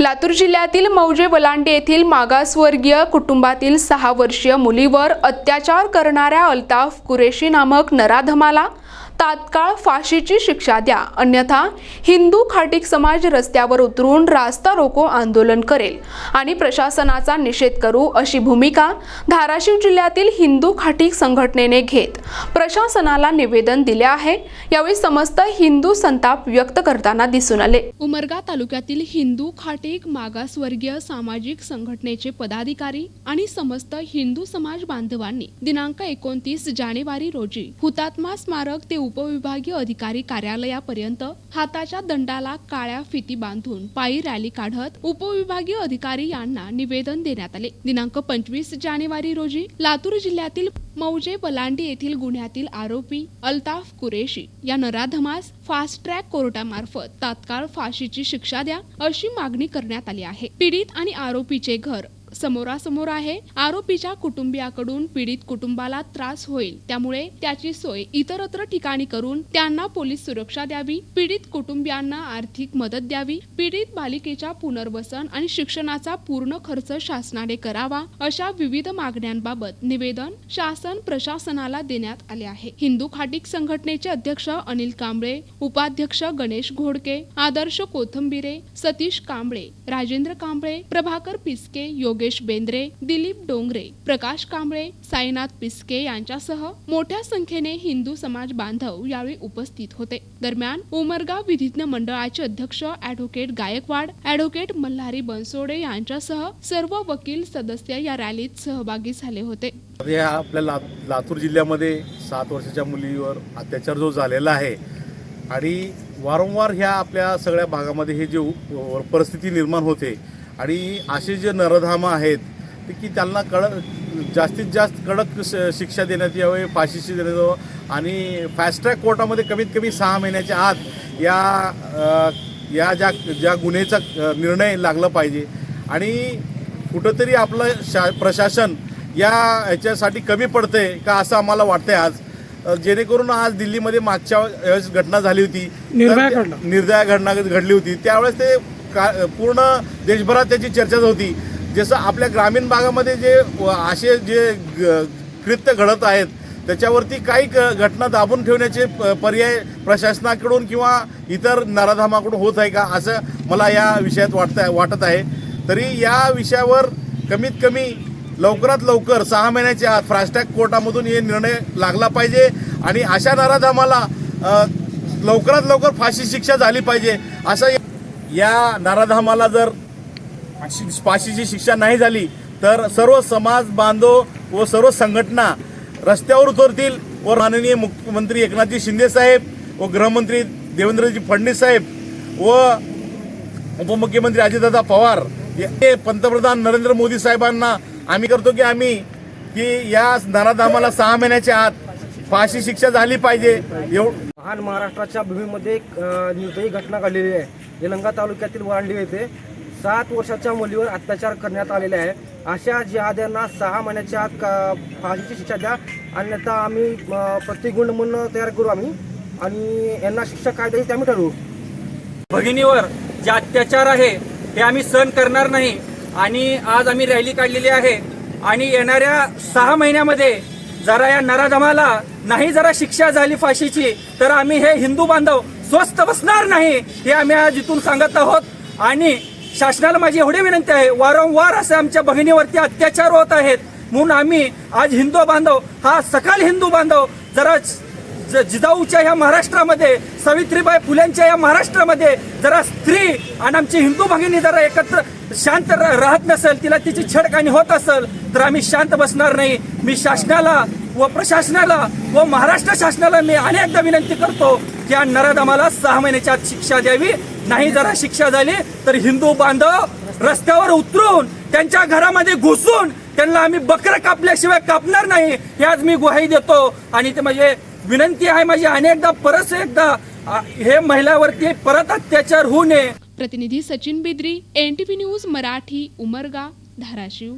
लातूर जिल्ह्यातील मौजे वलांडे येथील मागासवर्गीय कुटुंबातील सहा वर्षीय मुलीवर अत्याचार करणाऱ्या अल्ताफ कुरेशी नामक नराधमाला तात्काळ फाशीची शिक्षा द्या. अन्यथा हिंदू खाटीक समाज रस्त्यावर उतरून रास्ता रोको आंदोलन करेल. आणि प्रशासनाचा निषेध करू अशी भूमिका धाराशिव जिल्ह्यातील हिंदू खाटीक संघटनेने घेत प्रशासनाला निवेदन दिले आहे. यावेळी समस्त हिंदू संताप व्यक्त करताना दिसून आले. उमरगा तालुक्यातील हिंदू खाटीक मागासवर्गीय सामाजिक संघटनेचे पदाधिकारी आणि समस्त हिंदू समाज बांधवांनी दिनांक एकोणतीस जानेवारी रोजी हुतात्मा स्मारक ते उपविभागीय अधिकारी कार्यालयापर्यंत हाताच्या दंडाला काळ्या फिती बांधून पायी रॅली काढत उपविभागीय अधिकारी यांना निवेदन देण्यात आले. दिनांक पंचवीस जानेवारी रोजी लातूर जिल्ह्यातील मौजे बलांडी येथील गुन्ह्यातील आरोपी अल्ताफ कुरेशी या नराधमास फास्ट ट्रॅक कोर्टामार्फत तात्काळ फाशीची शिक्षा द्या अशी मागणी करण्यात आली आहे. पीडित आणि आरोपीचे घर समोरासमोर आहे. आरोपीच्या कुटुंबियाकडून पीडित कुटुंबाला त्रास होईल. त्यामुळे त्याची सोय इतरत्र ठिकाणी करून त्यांना पोलीस सुरक्षा द्यावी पीडित कुटुंबियांना आर्थिक मदत द्यावी पीडित बालिकेच्या पुनर्वसन आणि शिक्षणाचा पूर्ण खर्च शासनाने करावा अशा विविध मागण्यांबाबत निवेदन शासन प्रशासनाला देण्यात आले आहे. हिंदू खाटीक संघटनेचे अध्यक्ष अनिल कांबळे उपाध्यक्ष गणेश घोडके आदर्श कोथंबिरे सतीश कांबळे राजेंद्र कांबळे प्रभाकर पिस्के योगेश बेंद्रे दिलीप डोंगरे प्रकाश कांबळे साईनाथ पिस्के यांच्यासह मोठ्या संख्येने हिंदू समाज बांधव यावेळी उपस्थित होते. दरम्यान उमरगाव विधिज्ञ मंडळाचे अध्यक्ष अॅडव्होकेट गायकवाड अॅडव्होकेट मल्हारी बनसोडे यांच्यासह सर्व वकील सदस्य या रॅलीत सहभागी झाले होते. या आपल्या ला लातूर जिल्ह्यामध्ये सात वर्षाच्या मुलीवर अत्याचार जो झालेला आहे आणि वारंवार ह्या आपल्या सगळ्या भागामध्ये हे जे परिस्थिती निर्माण होते आणि असे जे नरधाम आहेत की त्यांना कडक जास्तीत जास्त कडक श- शिक्षा देण्यात यावे फाशीची देण्यात यावं. आणि फास्ट ट्रॅक कोर्टामध्ये कमीत कमी सहा महिन्याच्या आत या या ज्या ज्या गुन्ह्याचा निर्णय लागला पाहिजे. आणि कुठंतरी आपलं शा प्रशासन या ह्याच्यासाठी कमी पडतंय का असं आम्हाला वाटतंय आज? जेणेकरून आज दिल्लीमध्ये मागच्या वेळेस घटना झाली होती. निर्भया घटना घडली होती. त्यावेळेस ते का पूर्ण देशभरात त्याची चर्चा होती. जसं आपल्या ग्रामीण भागामध्ये जे असे जे ग- कृत्य घडत आहेत त्याच्यावरती काही क- घटना दाबून ठेवण्याचे प- पर्याय प्रशासनाकडून किंवा इतर नराधामाकडून होत आहे का असं मला या विषयात वाटत आहे वाटत आहे. तरी या विषयावर कमीत कमी लवकरात लवकर सहा महिन्याच्या आत फास्टॅग कोर्टामधून हे निर्णय लागला पाहिजे आणि अशा नराधामाला लवकरात लवकर फाशी शिक्षा झाली पाहिजे असं या नराधामाला जर फाशीची शिक्षा नाही झाली तर सर्व समाज बांधव व सर्व संघटना रस्त्यावर उतरतील व माननीय मुख्यमंत्री एकनाथजी शिंदे साहेब व गृहमंत्री देवेंद्रजी फडणवीस साहेब व उपमुख्यमंत्री अजितदादा पवार हे पंतप्रधान नरेंद्र मोदी साहेबांना आम्ही करतो की आम्ही की या नराधामाला सहा महिन्याच्या आत फाशी शिक्षा झाली पाहिजे. एव महान महाराष्ट्राच्या भूमीमध्ये एक निर्दयी घटना घडलेली आहे. निलंगा तालुक्यातील वरांडी येथे सात वर्षाच्या मुलीवर अत्याचार करण्यात आलेले आहे. अशा जिहाद्यांना सहा महिन्याच्या आत का- फाशीची शिक्षा द्या. अन्यथा आम्ही अ, प्रतिगुंड म्हणून तयार करू आम्ही. आणि यांना शिक्षा काय द्यायची ते आम्ही ठरवू. भगिनीवर जे अत्याचार आहे ते आम्ही सहन करणार नाही. आणि आज आम्ही रॅली काढलेली आहे. आणि येणाऱ्या सहा महिन्यामध्ये जरा या नराधमाला नाही जरा शिक्षा झाली फाशीची तर आम्ही हे हिंदू बांधव स्वस्त बसणार नाही हे आम्ही आज इथून सांगत आहोत. आणि शासनाला माझी एवढी विनंती आहे वारंवार असे आमच्या भगिनीवरती अत्याचार होत आहेत. म्हणून आम्ही आज हिंदू बांधव हा सकाल हिंदू बांधव जरा ज- जिजाऊच्या या महाराष्ट्रामध्ये सावित्रीबाई फुल्यांच्या या महाराष्ट्रामध्ये जरा स्त्री आणि आमची हिंदू भगिनी जरा एकत्र शांत राहत नसेल तिला तिची छडकाणी होत असेल तर आम्ही शांत बसणार नाही. मी शासनाला व प्रशासनाला व महाराष्ट्र शासनाला मी अनेकदा विनंती करतो या नराधमाला सहा महिन्याच्या आत शिक्षा द्यावी. नाही जरा शिक्षा झाली तर हिंदू बांधव रस्त्यावर उतरून त्यांच्या घरामध्ये घुसून त्यांना आम्ही बकरं कापल्याशिवाय कापणार नाही हे आज मी ग्वाही देतो. आणि ते म्हणजे विनंती आहे माझी अनेकदा परत एकदा हे महिलावरती परत अत्याचार होऊ नये. प्रतिनिधी सचिन बिद्री एनटीपी न्यूज मराठी उमरगा धाराशिव.